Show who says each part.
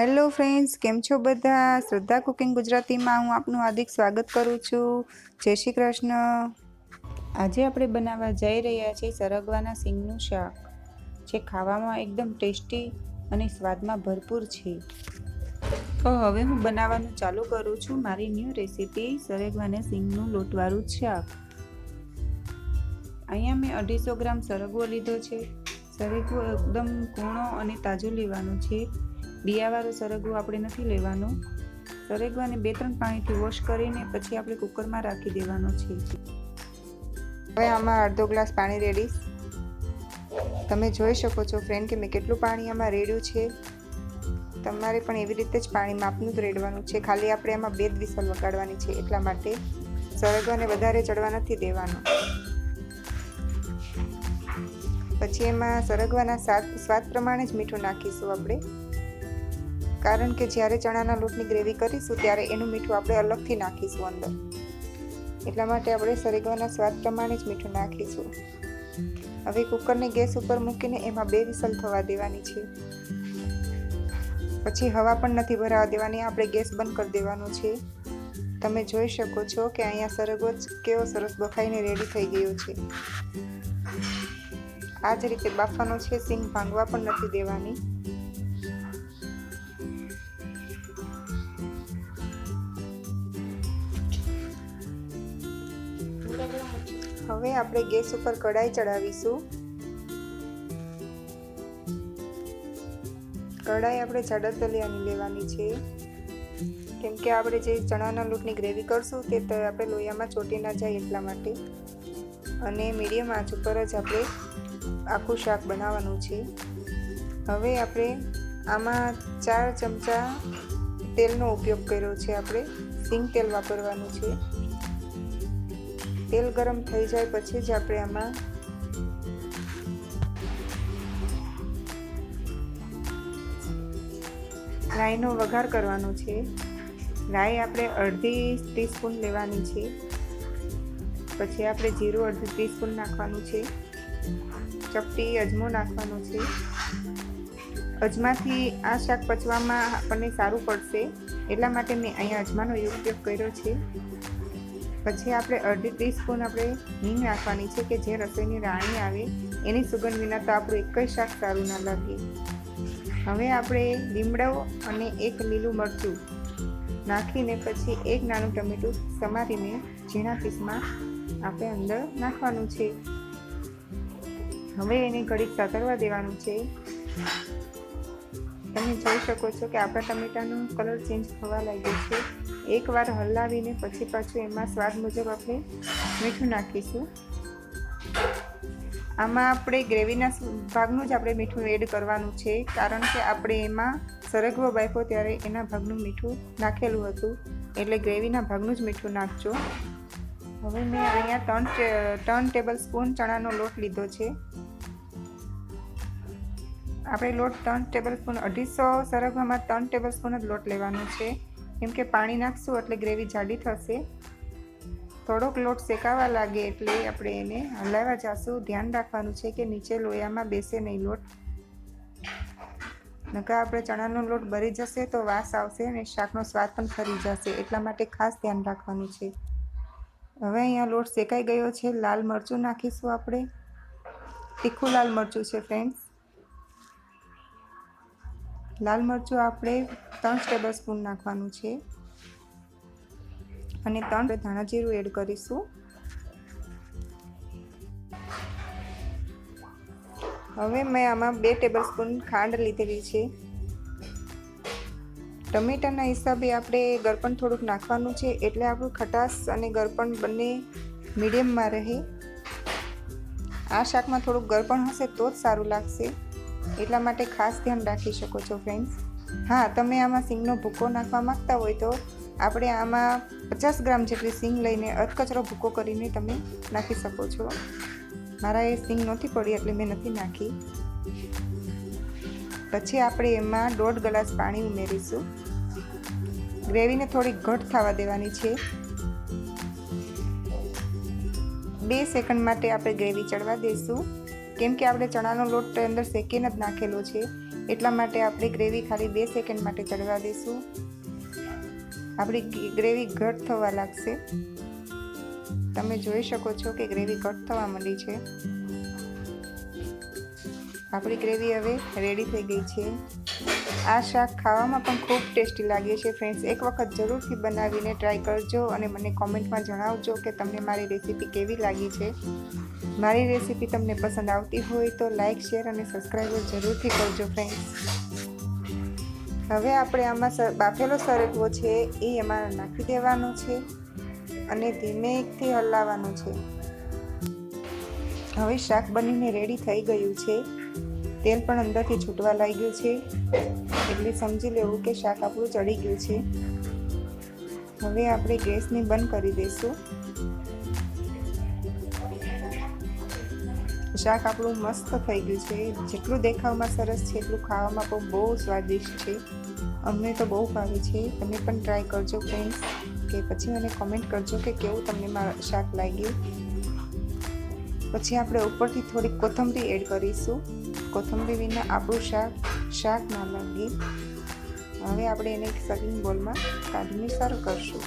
Speaker 1: Hello friends, કેમ છો બધા? શ્રદ્ધા કુકિંગ ગુજરાતીમાં હું આપનું હાર્દિક સ્વાગત કરું છું. જય શ્રી કૃષ્ણ. આજે આપણે બનાવવા જઈ રહ્યા છીએ સરગવાના સિંગનું શાક, જે ખાવામાં એકદમ ટેસ્ટી અને સ્વાદમાં ભરપૂર છે. તો હવે હું બનાવવાનું ચાલુ કરું છું. મારી ન્યૂ રેસીપી સરગવાના સિંગનું લોટવાળું શાક. અહીંયા મેં અઢીસો ગ્રામ સરગવો લીધો છે. સરગવો એકદમ કૂણો અને તાજો લેવાનો છે. બિયાવાળો સરગવો આપણે નથી લેવાનો. સરગવાને બે ત્રણ પાણીથી વોશ કરીને પછી આપણે કુકરમાં રાખી દેવાનો છે. હવે આમાં અડધો ગ્લાસ પાણી રેડીશ તમે જોઈ શકો છો ફ્રેન્ડ કે મેં કેટલું પાણી આમાં રેડ્યું છે. તમારે પણ એવી રીતે જ પાણી માપનું જ રેડવાનું છે. ખાલી આપણે એમાં બે જ વિસલ વગાડવાની છે, એટલા માટે સરગવાને વધારે ચડવા નથી દેવાનો. પછી એમાં સરગવાના સ્વાદ સ્વાદ પ્રમાણે જ મીઠું નાખીશું આપણે. કારણ કે જ્યારે ચણાના લોટની ગ્રેવી કરીશું ત્યારે એનું મીઠું આપણે અલગથી નાખીશું અંદર. એટલા માટે આપણે સરેગવાના સ્વાદ પ્રમાણે જ મીઠું નાખીશું. હવે કુકરને ગેસ ઉપર મૂકીને એમાં બે વિસલ થવા દેવાની છે. પછી હવા પણ નથી ભરાવા દેવાની, આપણે ગેસ બંધ કરી દેવાનો છે. તમે જોઈ શકો છો કે અહીંયા સરગવો કેવો સરસ બફાઈને રેડી થઈ ગયો છે. આ જ રીતે બાફવાનો છે, સિંગ ભાંગવા પણ નથી દેવાની. હવે આપણે ગેસ ઉપર કઢાઈ ચડાવીશું કઢાઈ આપણે જાડા તલિયાની લેવાની છે. કેમ કે આપણે જે ચણાના લોટની ગ્રેવી કરશું તે આપણે લોહીયામાં ચોટી ના જાય એટલા માટે. અને મીડિયમ આંચ ઉપર જ આપણે આખું શાક બનાવવાનું છે. હવે આપણે આમાં ચાર ચમચા તેલનો ઉપયોગ કર્યો છે આપણે. સિંગ તેલ વાપરવાનું છે. તેલ ગરમ થઈ જાય પછી જ આપણે આમાં રાઈનો વઘાર કરવાનો છે. રાઈ આપણે અડધી ટીસ્પૂન લેવાની છે. પછી આપણે જીરું અડધી ટીસ્પૂન નાખવાનું છે. ચપટી અજમો નાખવાનો છે. અજમાથી આ શાક પચવામાં આપણને સારું પડશે. એટલા માટે મેં અહીંયા અજમાનો ઉપયોગ કર્યો છે. પછી આપણે અડધી ટીસ્પૂન આપણે હિંગ નાખવાની છે કે જે રસોઈની રાણી આવે, એની સુગંધ વિના તો આપણું એક જ શાક સારું ના લાગે. હવે આપણે લીમડો અને એક લીલું મરચું નાખીને પછી એક નાનું ટમેટું સમારીને ઝીણા પીસમાં આપણે અંદર નાખવાનું છે. હવે એને ઘડીક સાતરવા દેવાનું છે. તમે જોઈ શકો છો કે આપણા ટમેટાનો કલર ચેન્જ થવા લાગ્યો છે. એકવાર હલાવીને પછી પાછું એમાં સ્વાદ મુજબ આપણે મીઠું નાખીશું. આમાં આપણે ગ્રેવીના ભાગનું જ આપણે મીઠું એડ કરવાનું છે, કારણ કે આપણે એમાં સરગવો બાફો ત્યારે એના ભાગનું મીઠું નાખેલું હતું. એટલે ગ્રેવીના ભાગનું જ મીઠું નાખજો. હવે મેં અહીંયા ત્રણ ત્રણ ટેબલ સ્પૂન ચણાનો લોટ લીધો છે. આપણે લોટ ત્રણ ટેબલ સ્પૂન અઢીસો સરગવામાં ત્રણ ટેબલ સ્પૂન જ લોટ લેવાનો છે. કેમ કે પાણી નાખશું એટલે ગ્રેવી જાડી થશે. થોડોક લોટ શેકાવા લાગે એટલે આપણે એને હલાવવા જશું. ધ્યાન રાખવાનું છે કે નીચે લોયામાં બેસે નહીં લોટ. નકા આપણે ચણાનો લોટ બરી જશે તો વાસ આવશે અને શાકનો સ્વાદ પણ ફરી જશે. એટલા માટે ખાસ ધ્યાન રાખવાનું છે. હવે અહીંયા લોટ શેકાઈ ગયો છે. લાલ મરચું નાખીશું આપણે. તીખું લાલ મરચું છે ફ્રેન્ડ્સ લાલ મરચું આપણે ત્રણ ટેબલ સ્પૂન નાખવાનું છે. અને ત્રણ ધાણા જીરું એડ કરીશું. હવે મેં આમાં બે ટેબલ સ્પૂન ખાંડ લીધેલી છે. ટમેટાના હિસાબે આપણે ગરપણ થોડુંક નાખવાનું છે એટલે આપણું ખટાશ અને ગરપણ બંને મીડિયમમાં રહે. આ શાકમાં થોડુંક ગરપણ હશે તો જ સારું લાગશે. એટલા માટે ખાસ ધ્યાન રાખી શકો છો ફ્રેન્ડ્સ હા, તમે આમાં સિંગનો ભૂકો નાખવા માંગતા હોય તો આપણે આમાં પચાસ ગ્રામ જેટલી સિંગ લઈને અધકચરો ભૂકો કરીને તમે નાખી શકો છો. મારા એ સિંગ નહોતી પડી એટલે મેં નથી નાખી. પછી આપણે એમાં દોઢ ગ્લાસ પાણી ઉમેરીશું. ગ્રેવીને થોડી ઘટ થવા દેવાની છે. બે સેકન્ડ માટે આપણે ગ્રેવી ચડવા દઈશું કેમ કે આપણે ચણાનો લોટ અંદર શેકીને જ નાખેલો છે, એટલા માટે આપણે ગ્રેવી ખાલી બે સેકન્ડ માટે ચડવા દઈશું. આપણી ગ્રેવી ઘટ થવા લાગશે. તમે જોઈ શકો છો કે ગ્રેવી ઘટ થવા માંડી છે. આપણી ગ્રેવી હવે રેડી થઈ ગઈ છે. આ શાક ખાવામાં પણ ખૂબ ટેસ્ટી લાગે છે ફ્રેન્ડ્સ. એક વખત જરૂરથી બનાવીને ટ્રાય કરજો અને મને કોમેન્ટમાં જણાવજો કે તમને મારી રેસીપી કેવી લાગી છે. મારી રેસીપી તમને પસંદ આવતી હોય તો લાઇક શેર અને સબસ્ક્રાઈબ જરૂરથી કરજો ફ્રેન્ડ્સ. હવે આપણે આમાં બાફેલો સરગવો છે એ એમાં નાખી દેવાનો છે અને ધીમેથી હલાવવાનું છે. હવે શાક બનીને રેડી થઈ ગયું છે. તેલ પણ અંદરથી છૂટવા લાગ્યું છે. એટલે સમજી લેવું કે શાક આપણું ચડી ગયું છે. હવે આપણે ગેસને બંધ કરી દઈશું. શાક આપણું મસ્ત થઈ ગયું છે. જેટલું દેખાવમાં સરસ છે, એટલું ખાવામાં પણ બહુ સ્વાદિષ્ટ છે. અમને તો બહુ ભાવે છે. તમે પણ ટ્રાય કરજો ફ્રેન્ડ્સ કે પછી મને કોમેન્ટ કરજો કે કેવું તમને મારું શાક લાગ્યું. પછી આપણે ઉપરથી થોડીક કોથમરી એડ કરીશું. કોથમરી વિના આપણું શાક શાક ના લાગે હવે આપણે એને એક સર્વિંગ બોલમાં કાઢીને સર્વ કરશું.